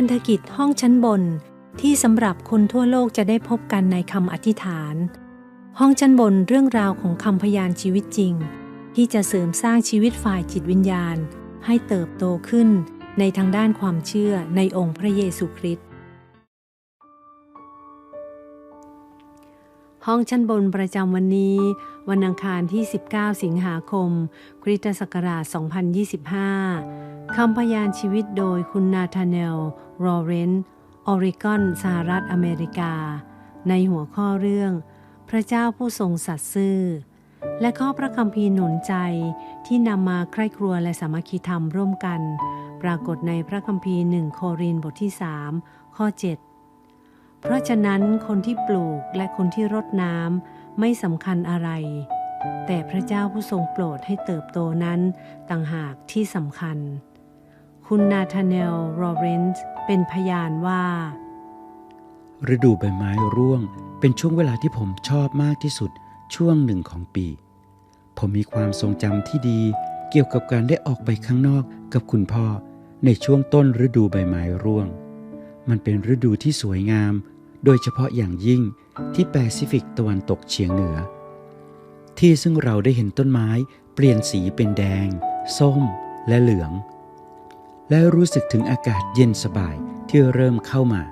พันธกิจห้องชั้นบนที่สำหรับคนทั่วโลกจะได้พบกันในคำอธิษฐาน ห้องชั้นบนเรื่องราวของคำพยานชีวิตจริง ที่จะเสริมสร้างชีวิตฝ่ายจิตวิญญาณ ให้เติบโตขึ้นในทางด้านความเชื่อในองค์พระเยซูคริสต์ ห้องชั้นบนประจำวันนี้ วันอังคารที่ 19 สิงหาคม คริสตศักราช 2025 คำพยานชีวิตโดยคุณนาธาเนลโรเรนต์ออริกอน สหรัฐอเมริกา ในหัวข้อเรื่อง พระเจ้าผู้ทรงสัตย์ซื่อ และข้อพระคัมภีร์หนุนใจที่นำมาใคร่ครัวและสามัคคีธรรมร่วมกัน ปรากฏในพระคัมภีร์หนึ่งโครินบทที่ 3 ข้อ 7 เพราะฉะนั้นคนที่ปลูกและคนที่รดน้ำไม่สำคัญอะไร แต่พระเจ้าผู้ทรงโปรดให้เติบโตนั้นต่างหากที่สำคัญ คุณนาธานเนลโรเรนซ์เป็นพยานว่า ฤดูใบไม้ร่วงเป็นช่วงเวลาที่ผมชอบมากที่สุดช่วงหนึ่งของปี ผมมีความทรงจำที่ดีเกี่ยวกับการได้ออกไปข้างนอกกับคุณพ่อในช่วงต้นฤดูใบไม้ร่วง มันเป็นฤดูที่สวยงาม โดยเฉพาะอย่างยิ่งที่แปซิฟิกตะวันตกเฉียงเหนือ ที่ซึ่งเราได้เห็นต้นไม้เปลี่ยนสีเป็นแดง ส้มและเหลือง และรู้สึกถึงอากาศเย็นสบายที่เริ่มเข้ามา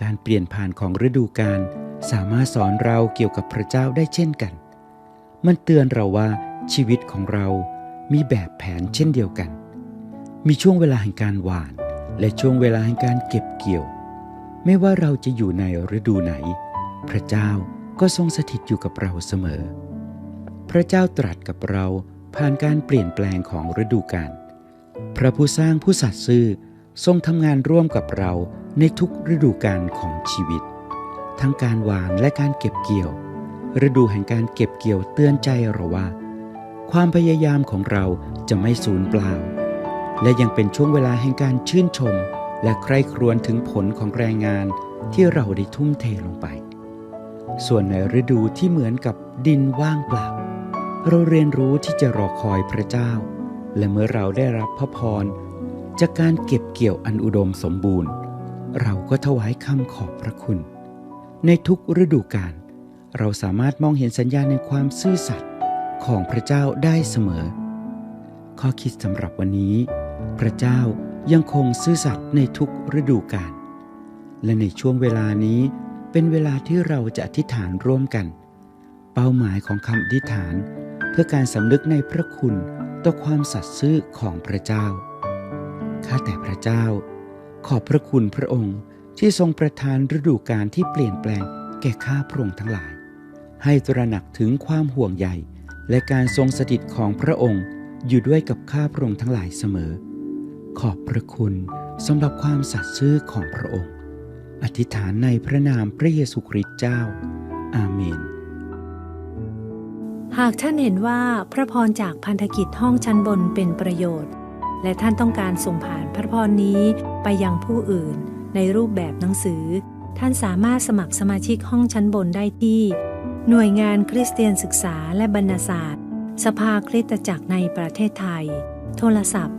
การเปลี่ยนผ่านของฤดูกาลสามารถสอนเราเกี่ยวกับพระเจ้าได้เช่นกัน มันเตือนเราว่าชีวิตของเรามีแบบแผนเช่นเดียวกัน มีช่วงเวลาแห่งการหวาน และช่วงเวลาแห่งการเก็บเกี่ยว ไม่ว่าเราจะอยู่ในฤดูไหน พระเจ้าก็ทรงสถิตอยู่กับเราเสมอ พระเจ้าตรัสกับเราผ่านการเปลี่ยนแปลงของฤดูกาล พระผู้สร้างผู้สัตย์ซื่อทรงทำงานร่วมกับเราในทุกฤดูกาลของชีวิต ทั้งการหวานและการเก็บเกี่ยว ฤดูแห่งการเก็บเกี่ยวเตือนใจเราว่า ความพยายามของเราจะไม่สูญเปล่า และยังเป็นช่วงเวลาแห่งการชื่นชม และใคร่ครวญถึงผลของแรงงานที่เราได้ทุ่มเทลงไป ส่วนในฤดูที่เหมือนกับดินว่างเปล่า เราเรียนรู้ที่จะรอคอยพระเจ้า และเมื่อเราได้รับพระพร จากการเก็บเกี่ยวอันอุดมสมบูรณ์ เราก็ถวายคำขอบพระคุณ ในทุกฤดูกาลเราสามารถมองเห็นสัญญาณในความซื่อสัตย์ของพระเจ้าได้เสมอ ข้อคิดสำหรับวันนี้ พระเจ้า ยังคงซื่อสัตย์ในทุกฤดูกาลและในช่วงเวลานี้เป็นเวลาที่เราจะอธิษฐานร่วมกัน เป้าหมายของคำอธิษฐาน เพื่อการสำนึกในพระคุณต่อความสัตย์ซื่อของพระเจ้า ข้าแต่พระเจ้า ขอบพระคุณพระองค์ที่ทรงประทานฤดูกาลที่เปลี่ยนแปลงแก่ข้าพระองค์ทั้งหลาย ให้ตระหนักถึงความห่วงใยและการทรงสถิตของพระองค์อยู่ด้วยกับข้าพระองค์ทั้งหลายเสมอ ขอบพระคุณสำหรับความสัตย์ซื่อของพระองค์ อธิษฐานในพระนามพระเยซูคริสต์เจ้า อาเมน หากท่านเห็นว่าพระพรจากพันธกิจห้องชั้นบนเป็นประโยชน์ และท่านต้องการส่งผ่านพระพรนี้ไปยังผู้อื่นในรูปแบบหนังสือ ท่านสามารถสมัครสมาชิกห้องชั้นบนได้ที่ หน่วยงานคริสเตียนศึกษาและบรรณศาสตร์ สภาคริสตจักรในประเทศไทย โทรศัพท์